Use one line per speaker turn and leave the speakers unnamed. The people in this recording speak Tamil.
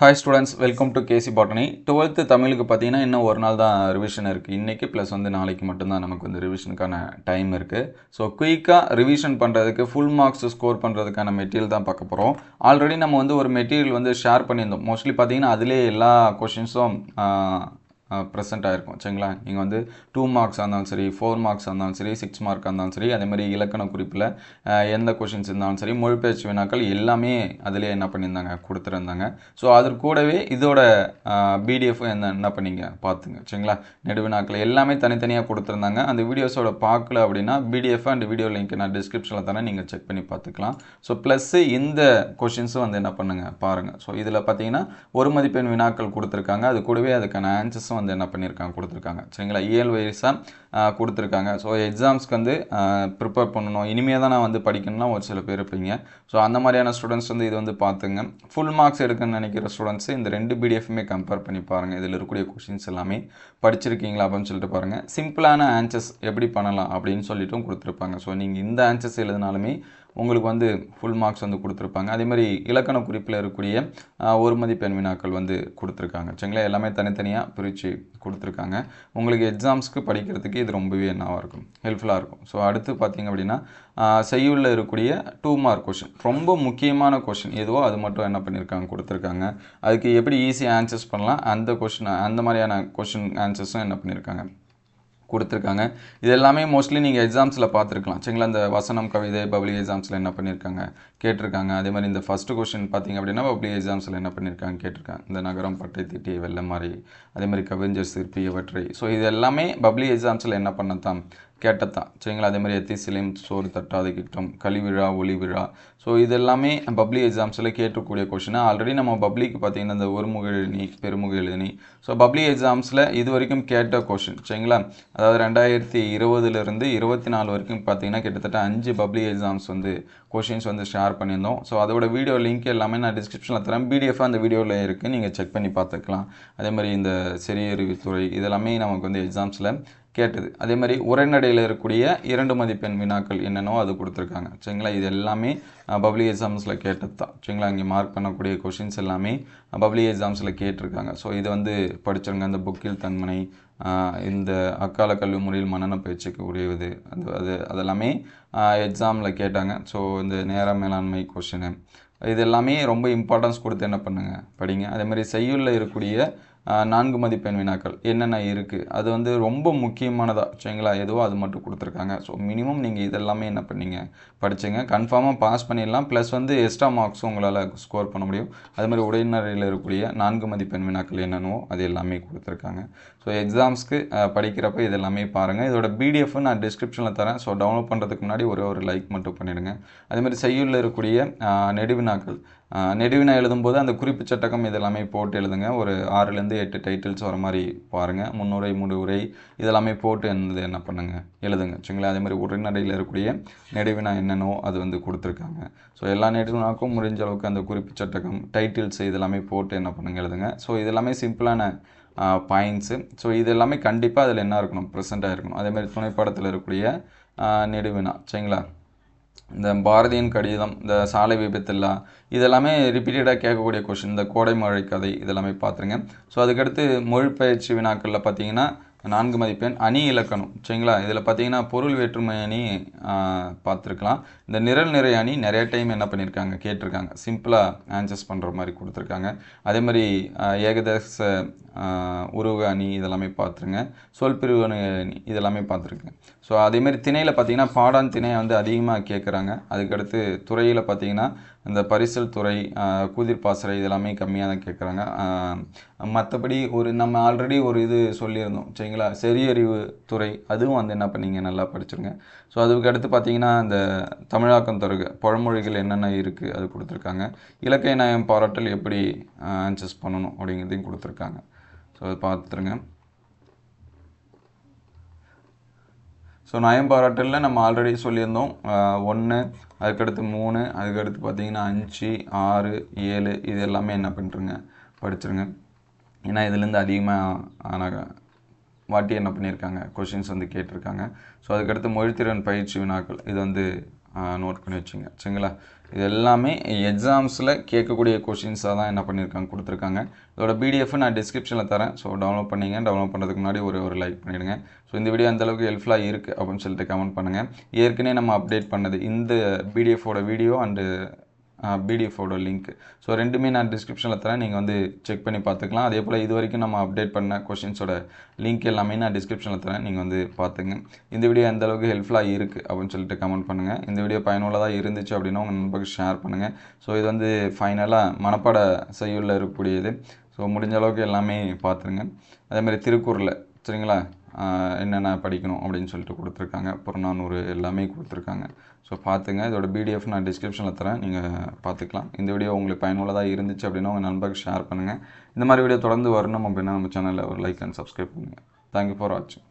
Hi students welcome to KC botany twelfth தமிழுக்கு பார்த்தீங்கன்னா இன்னும் ஒரு நாள் தான் ரிவிஷன் இருக்குது இன்றைக்கி ப்ளஸ் வந்து நாளைக்கு மட்டும்தான் நமக்கு வந்து ரிவிஷனுக்கான டைம் இருக்குது ஸோ குயிக்காக ரிவிஷன் பண்ணுறதுக்கு ஃபுல் மார்க்ஸ் ஸ்கோர் பண்ணுறதுக்கான மெட்டீரியல் தான் பார்க்க போகிறோம் ஆல்ரெடி நம்ம வந்து ஒரு மெட்டீரியல் வந்து ஷேர் பண்ணியிருந்தோம். மோஸ்ட்லி பார்த்தீங்கன்னா அதிலே எல்லா கொஷின்ஸும் ப்ரெசென்ட் ஆகிருக்கும் சரிங்களா? நீங்கள் வந்து டூ மார்க்ஸாக இருந்தாலும் சரி ஃபோர் மார்க்ஸாக இருந்தாலும் சரி சிக்ஸ் மார்க்காக இருந்தாலும் சரி அதேமாதிரி இலக்கண குறிப்பில் எந்த கொஷின்ஸ் இருந்தாலும் சரி மொழிபெயர்ச்சி வினாக்கள் எல்லாமே அதிலே என்ன பண்ணியிருந்தாங்க? கொடுத்துருந்தாங்க. ஸோ அது கூடவே இதோட பிடிஎஃப் என்ன என்ன பண்ணீங்க? பார்த்துங்க சரிங்களா? நெடுவினாக்கள் எல்லாமே தனித்தனியாக கொடுத்துருந்தாங்க. அந்த வீடியோஸோட பார்க்கல அப்படின்னா பிடிஎஃப் அண்ட் வீடியோ லிங்க் நான் டிஸ்கிரிப்ஷனில் தானே நீங்கள் செக் பண்ணி பார்த்துக்கலாம். ஸோ ப்ளஸ்ஸு இந்த கொஷின்ஸும் வந்து என்ன பண்ணுங்கள் பாருங்கள் ஸோ இதில் பார்த்தீங்கன்னா ஒரு மதிப்பெண் வினாக்கள் கொடுத்துருக்காங்க. அது கூடவே அதுக்கான ஆன்சர்ஸும் வந்து என்ன பண்ணியிருக்காங்க கொடுத்துருக்காங்க. சரிங்களா இயல் வயசாக கொடுத்துருக்காங்க. ஸோ எக்ஸாம்ஸ்க்கு வந்து ப்ரிப்பேர் பண்ணணும். இனிமேல் தான் நான் வந்து படிக்கணும்னா ஒரு சில பேர் இருப்பீங்க. ஸோ அந்த மாதிரியான ஸ்டூடெண்ட்ஸ் வந்து இது வந்து பார்த்துங்க. ஃபுல் மார்க்ஸ் எடுக்கணும்னு நினைக்கிற ஸ்டூடெண்ட்ஸ் இந்த ரெண்டு பிடிஎஃப்மே கம்பேர் பண்ணி பாருங்கள் இதில் இருக்கக்கூடிய கொஷின்ஸ் எல்லாமே படிச்சிருக்கீங்களா அப்படின்னு சொல்லிட்டு பாருங்கள் சிம்பிளான ஆன்சர்ஸ் எப்படி பண்ணலாம் அப்படின்னு சொல்லிட்டும் கொடுத்துருப்பாங்க. ஸோ நீங்கள் இந்த ஆன்சர்ஸ் எழுதினாலுமே உங்களுக்கு வந்து ஃபுல் மார்க்ஸ் வந்து கொடுத்துருப்பாங்க. அதே மாதிரி இலக்கண குறிப்பில் இருக்கக்கூடிய ஒரு மதிப்பெண் வினாக்கள் வந்து கொடுத்துருக்காங்க. சரிங்களா? எல்லாமே தனித்தனியாக பிரித்து கொடுத்துருக்காங்க. உங்களுக்கு எக்ஸாம்ஸ்க்கு படிக்கிறதுக்கு இது ரொம்பவே என்னவாக இருக்கும்? ஹெல்ப்ஃபுல்லாக இருக்கும். ஸோ அடுத்து பார்த்தீங்க அப்படின்னா செய்யுள்ள இருக்கக்கூடிய டூ மார்க் கொஷின் ரொம்ப முக்கியமான கொஷின் எதுவோ அது மட்டும் என்ன பண்ணியிருக்காங்க கொடுத்துருக்காங்க. அதுக்கு எப்படி ஈஸியாக ஆன்சர்ஸ் பண்ணலாம்? அந்த கொஷின் அந்த மாதிரியான கொஷின் ஆன்சர்ஸும் என்ன பண்ணியிருக்காங்க கொடுத்துருக்காங்க. இது எல்லாமே மோஸ்ட்லி நீங்கள் எக்ஸாம்ஸில் பார்த்துருக்கலாம். சரிங்களா? இந்த வசனம் கவிதை பப்ளிக் எக்ஸாம்ஸில் என்ன பண்ணியிருக்காங்க கேட்டிருக்காங்க. அதே மாதிரி இந்த ஃபஸ்ட்டு கொஷின் பார்த்தீங்க அப்படின்னா பப்ளிக் எக்ஸாம்ஸில் என்ன பண்ணியிருக்காங்க கேட்டிருக்காங்க. இந்த நகரம் பட்டை திட்டி வெள்ளை மாதிரி அதே மாதிரி கவிஞர் சிற்பி இவற்றை. ஸோ இது எல்லாமே பப்ளிக் எக்ஸாம்ஸில் என்ன பண்ணத்தான்? கேட்டதான் சரிங்களா? அதே மாதிரி எத்திசிலையும் சோறு தட்டாத கிட்டம் கழிவிழா ஒளி விழா ஸோ இது எல்லாமே பப்ளிக் எக்ஸாம்ஸில் கேட்கக்கூடிய கொஷினாக ஆல்ரெடி நம்ம பப்ளிக் பார்த்தீங்கன்னா இந்த ஒருமுக எழுதி பெருமுக ஸோ பப்ளிக் எக்ஸாம்ஸில் இது வரைக்கும் கேட்ட கொஷின் சரிங்களா? அதாவது ரெண்டாயிரத்தி இருபதுலேருந்து இருபத்தி நாலு வரைக்கும் பார்த்தீங்கன்னா கிட்டத்தட்ட அஞ்சு பப்ளிக் எக்ஸாம்ஸ் வந்து கொஷின்ஸ் வந்து ஷேர் பண்ணியிருந்தோம். ஸோ அதோட வீடியோ லிங்க் எல்லாமே நான் டிஸ்கிரிப்ஷனில் தரேன். பிடிஎஃப் அந்த வீடியோவில் இருக்குது நீங்கள் செக் பண்ணி பார்த்துக்கலாம். அதே மாதிரி இந்த செரியறிவுத்துறை இதெல்லாமே நமக்கு வந்து எக்ஸாம்ஸில் கேட்டது. அதே மாதிரி உரைநடையில் இருக்கக்கூடிய இரண்டு மதிப்பெண் வினாக்கள் என்னென்னோ அது கொடுத்துருக்காங்க. சரிங்களா? இது எல்லாமே பப்ளிக் எக்ஸாம்ஸில் கேட்டது தான். சரிங்களா? இங்கே மார்க் பண்ணக்கூடிய கொஷின்ஸ் எல்லாமே பப்ளிக் எக்ஸாம்ஸில் கேட்டிருக்காங்க. ஸோ இது வந்து படிச்சிருங்க. அந்த புக்கில் தன்மனை இந்த அக்கால கல்வி முறையில் மன்னன பயிற்சிக்கு உரியவது அது அது அதெல்லாமே எக்ஸாமில் கேட்டாங்க. ஸோ இந்த நேர மேலாண்மை கொஷினு இது எல்லாமே ரொம்ப இம்பார்ட்டன்ஸ் கொடுத்து என்ன பண்ணுங்க? படிங்க. அதே மாதிரி செய்யுளில் இருக்கக்கூடிய நான்கு மதிப்பெண் வினாக்கள். என்னென்ன இருக்குது அது வந்து ரொம்ப முக்கியமானதாக சரிங்களா? எதுவோ அது மட்டும் கொடுத்துருக்காங்க. ஸோ மினிமம் நீங்கள் இதெல்லாமே என்ன பண்ணீங்க? படிச்சுங்க. கன்ஃபார்மாக பாஸ் பண்ணிடலாம். ப்ளஸ் வந்து எக்ஸ்ட்ரா மார்க்ஸும் உங்களால் ஸ்கோர் பண்ண முடியும். அது மாதிரி உடையினரையில் இருக்கக்கூடிய நான்கு மதிப்பெண் வினாக்கள் என்னென்னவோ அது எல்லாமே கொடுத்துருக்காங்க. ஸோ எக்ஸாம்ஸ்க்கு படிக்கிறப்ப இது எல்லாமே பாருங்கள் இதோட பிடிஎஃப் நான் டிஸ்கிரிப்ஷனில் தரேன். ஸோ டவுன்லோட் பண்ணுறதுக்கு முன்னாடி ஒரே ஒரு லைக் மட்டும் பண்ணிடுங்க. அதேமாதிரி செய்யுள்ள செய்யுளில் இருக்கக்கூடிய நெடுவினாக்கள். நெடுவினா எழுதும்போது அந்த குறிப்பு சட்டகம் இதெல்லாமே போட்டு எழுதுங்க. ஒரு ஆறுலேருந்து எட்டு டைட்டில்ஸ் வர மாதிரி பாருங்கள் முன்னுரை முடிவுரை இதெல்லாமே போட்டு என்னது என்ன பண்ணுங்க? எழுதுங்க. சரிங்களா? அதே மாதிரி உரைநடையில் இருக்கக்கூடிய நெடுவினா என்னென்னோ அது வந்து கொடுத்துருக்காங்க. ஸோ எல்லா நெடுவினாக்கும் முடிஞ்ச அளவுக்கு அந்த குறிப்பு சட்டகம் டைட்டில்ஸ் இதெல்லாமே போட்டு என்ன பண்ணுங்க? எழுதுங்க. ஸோ இது எல்லாமே சிம்பிளான பாயிண்ட்ஸு. ஸோ இது எல்லாமே கண்டிப்பாக அதில் என்ன இருக்கணும்? ப்ரெசென்ட்டாக இருக்கணும். அதே மாதிரி துணைப்படத்தில் இருக்கக்கூடிய நெடுவினா. சரிங்களா? இந்த பாரதியின் கடிதம் இந்த சாலை விபத்தெல்லாம் இதெல்லாமே ரிப்பீட்டடாக கேட்கக்கூடிய கொஷின் இந்த கோடை மழை கதை இதெல்லாமே பார்த்துருங்க. ஸோ அதுக்கடுத்து மொழிபெயர்ச்சி வினாக்களில் பார்த்தீங்கன்னா நான்கு மதிப்பெண் அணி இலக்கணம். சரிங்களா? இதில் பார்த்தீங்கன்னா பொருள் வேற்றுமை அணி பார்த்துருக்கலாம் இந்த நிரல் நிறை அணி நிறைய டைம் என்ன பண்ணியிருக்காங்க கேட்டிருக்காங்க. சிம்பிளாக ஆன்சர்ஸ் பண்ணுற மாதிரி கொடுத்துருக்காங்க. அதே மாதிரி ஏகதேச உருவ அணி இதெல்லாமே பார்த்துருங்க சொல் பிரிவு அணி இதெல்லாமே பார்த்துருக்கேன் ஸோ அதேமாரி திணையில் பார்த்தீங்கன்னா பாடான் திணை வந்து அதிகமாக கேட்குறாங்க அதுக்கடுத்து துறையில் பார்த்தீங்கன்னா இந்த பரிசல் துறை கூதிர்பாசறை பாசறை இதெல்லாமே கம்மியாக தான் கேட்குறாங்க மற்றபடி ஒரு நம்ம ஆல்ரெடி ஒரு இது சொல்லியிருந்தோம் சரிங்களா? செறியறிவு துறை அதுவும் வந்து என்ன பண்ணீங்க? நல்லா படிச்சிருங்க. ஸோ அதுக்கு அடுத்து பார்த்தீங்கன்னா இந்த தமிழாக்கம் தருக பழமொழிகள் என்னென்ன இருக்குது அது கொடுத்துருக்காங்க. இலக்கை நயம் பாராட்டல் எப்படி ஆன்சஸ் பண்ணணும் அப்படிங்கிறதையும் கொடுத்துருக்காங்க. ஸோ அதை பார்த்துருங்க ஸோ நயம் பாராட்டலில் நம்ம ஆல்ரெடி சொல்லியிருந்தோம். ஒன்று அதுக்கடுத்து மூணு அதுக்கடுத்து பார்த்தீங்கன்னா அஞ்சு ஆறு ஏழு இது எல்லாமே என்ன பண்ணுறங்க படிச்சிருங்க. ஏன்னா இதுலேருந்து அதிகமாக வாட்டி என்ன பண்ணியிருக்காங்க? கொஷின்ஸ் வந்து கேட்டிருக்காங்க. ஸோ அதுக்கடுத்து மொழித்திறன் பயிற்சி வினாக்கள். இது வந்து நோட் பண்ணி வச்சுங்க. சரிங்களா? இது எல்லாமே எக்ஸாம்ஸில் கேட்கக்கூடிய கொஷின்ஸாக தான் என்ன பண்ணியிருக்காங்க கொடுத்துருக்காங்க. இதோட பிடிஎஃப் நான் டிஸ்கிரிப்ஷனில் தரேன். ஸோ டவுன்லோட் பண்ணிங்க. டவுன்லோட் பண்ணுறதுக்கு முன்னாடி ஒரு ஒரு லைக் பண்ணிவிடுங்க ஸோ இந்த வீடியோ அந்தளவுக்கு ஹெல்ப்ஃபுல்லாக இருக்குது அப்படின்னு சொல்லிட்டு கமெண்ட் பண்ணுங்கள் ஏற்கனவே நம்ம அப்டேட் பண்ணது இந்த பிடிஎஃபோட வீடியோ அண்டு பிடிஎஃபோட லிங்க் ஸோ ரெண்டுமே நான் டிஸ்கிரிப்ஷனில் தரேன். நீங்கள் வந்து செக் பண்ணி பார்த்துக்கலாம். அதே போல் இது வரைக்கும் நம்ம அப்டேட் பண்ண கொஷின்ஸோட லிங்க் எல்லாமே நான் டிஸ்கிரிப்ஷனில் தரேன். நீங்கள் வந்து பார்த்துங்க. இந்த வீடியோ எந்த அளவுக்கு ஹெல்ப்ஃபுல்லாக இருக்குது அப்படின்னு சொல்லிட்டு கமெண்ட் பண்ணுங்கள் இந்த வீடியோ பயனுள்ளதாக இருந்துச்சு அப்படின்னா உங்கள் நண்பர்கள் ஷேர் பண்ணுங்கள் ஸோ இது வந்து ஃபைனலாக மனப்பாட செய்யுள்ள இருக்கக்கூடியது. ஸோ முடிஞ்ச அளவுக்கு எல்லாமே பார்த்துருங்க. அதேமாதிரி திருக்குறளில் சரிங்களா? என்னென்ன படிக்கணும் அப்படின்னு சொல்லிட்டு கொடுத்துருக்காங்க. புறநானூறு எல்லாமே கொடுத்துருக்காங்க. ஸோ பார்த்துங்க. இதோட பிடிஎஃப் நான் டிஸ்கிரிப்ஷனில் தரேன். நீங்கள் பார்த்துக்கலாம். இந்த வீடியோ உங்களுக்கு பயனுள்ளதாக இருந்துச்சு அப்படின்னா உங்கள் நண்பருக்கு ஷேர் பண்ணுங்கள் இந்த மாதிரி வீடியோ தொடர்ந்து வரணும் அப்படின்னா நம்ம சேனலில் ஒரு லைக் அண்ட் சப்ஸ்கிரைப் பண்ணுங்கள் தேங்க்யூ ஃபார் வாட்சிங்